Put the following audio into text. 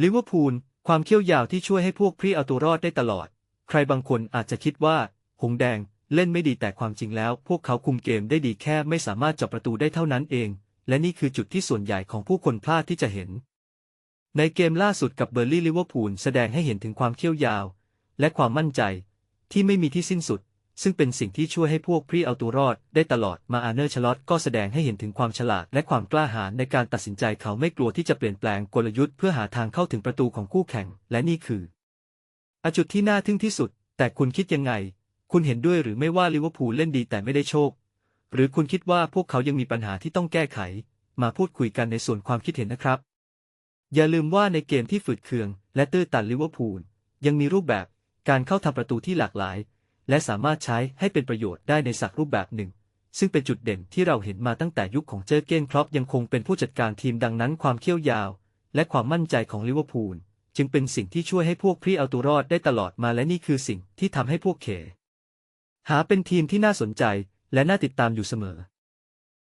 ลิเวอร์พูลความเขี้ยวยาวที่ช่วยให้พวกพรีเอาตัวรอดได้ตลอด ใครบางคนอาจจะคิดว่า หงแดงเล่นไม่ดีแต่ความจริงแล้ว พวกเขาคุมเกมได้ดีแค่ไม่สามารถจับประตูได้เท่านั้นเอง และนี่คือจุดที่ส่วนใหญ่ของผู้คนพลาดที่จะเห็น ในเกมล่าสุดกับเบอร์ลี่ลิเวอร์พูลแสดงให้เห็นถึงความเขี้ยวยาว และความมั่นใจที่ไม่มีที่สิ้นสุด ซึ่งเป็นสิ่งที่ช่วยให้พวกพรีเอาตัวรอดได้ตลอดมาอาเนอร์ชลอตก็แสดงให้เห็นถึงความฉลาดและความกล้าหาญในการตัดสินใจเขาไม่กลัวที่จะเปลี่ยนแปลงกลยุทธ์เพื่อหาทางเข้าถึงประตูของคู่แข่ง และนี่คืออจุดที่น่าทึ่งที่สุด แต่คุณคิดยังไง คุณเห็นด้วยหรือไม่ว่าลิเวอร์พูลเล่นดีแต่ไม่ได้โชค หรือคุณคิดว่าพวกเขายังมีปัญหาที่ต้องแก้ไข มาพูดคุยกันในส่วนความคิดเห็นนะครับ อย่าลืมว่าในเกมที่ฝืดเคือง และตื้อตันลิเวอร์พูลยังมีรูปแบบการเข้าทำประตูที่หลากหลาย และสามารถใช้ให้เป็นประโยชน์ได้ในสักรูปแบบหนึ่ง ซึ่งเป็นจุดเด่นที่เราเห็นมาตั้งแต่ยุคของเจอร์เก้นครอปยังคงเป็นผู้จัดการทีมดังนั้นความเขี้ยวยาว และความมั่นใจของลิเวอร์พูลจึงเป็นสิ่งที่ช่วยให้พวกพรีเอาตัวรอดได้ตลอดมาและนี่คือสิ่งที่ทำให้พวกเค หาเป็นทีมที่น่าสนใจและน่าติดตามอยู่เสมอ